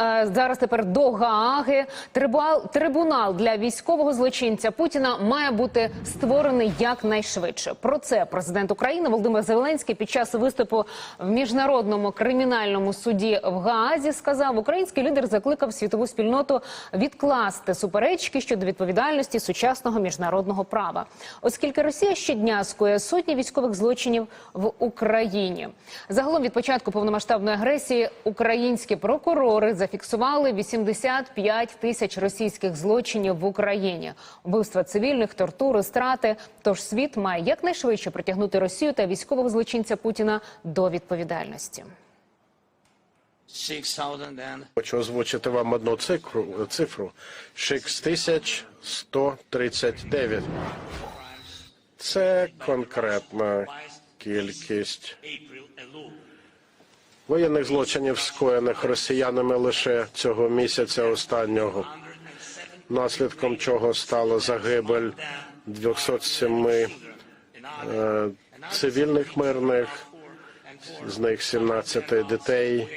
е, зараз тепер до Гааги. Трибунал для військового злочинця Путіна має бути створений якнайшвидше. Про це президент України Володимир Зеленський під час виступу в міжнародному кримінальному суді в Гаазі сказав, український лідер закликав світову спільноту відкласти суперечки щодо відповідальності сучасного міжнародного права, оскільки Росія щодня скоює сотні військових злочинів в Україні. Загалом від початку повномасштабної агресії українські прокурори зафіксували 85 тисяч російських злочинів в Україні, вбивства цивільних, тортури, страти. Тож світ має якнайшвидше притягнути Росію та військового злочинця Путіна до відповідальності. Хочу озвучити вам одну цифру, цифру 6139. Це конкретна кількість. Воєнних злочинів, скоєних росіянами лише цього місяця останнього, наслідком чого стала загибель 207 е, цивільних мирних, з них 17 дітей.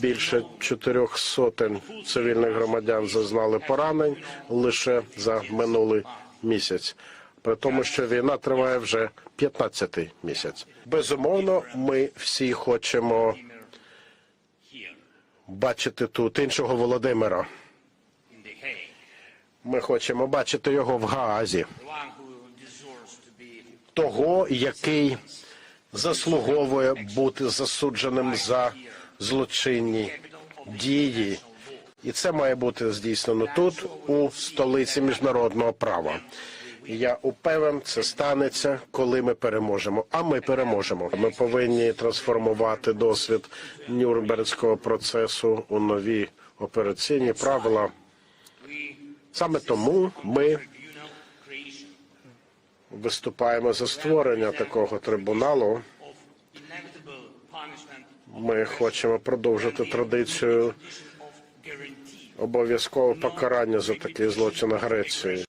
Більше чотирьох сотень цивільних громадян зазнали поранень лише за минулий місяць. При тому, що війна триває вже 15-й місяць. Безумовно, ми всі хочемо бачити тут іншого Володимира. Ми хочемо бачити його в Гаазі, того, який заслуговує бути засудженим за злочинні дії. І це має бути здійснено тут, у столиці міжнародного права. Я упевнен, це станеться, коли ми переможемо. А ми переможемо. Ми повинні трансформувати досвід Нюрнбергського процесу у нові операційні правила. Саме тому ми виступаємо за створення такого трибуналу. Ми хочемо продовжити традицію обов'язкового покарання за такий злочин агресії.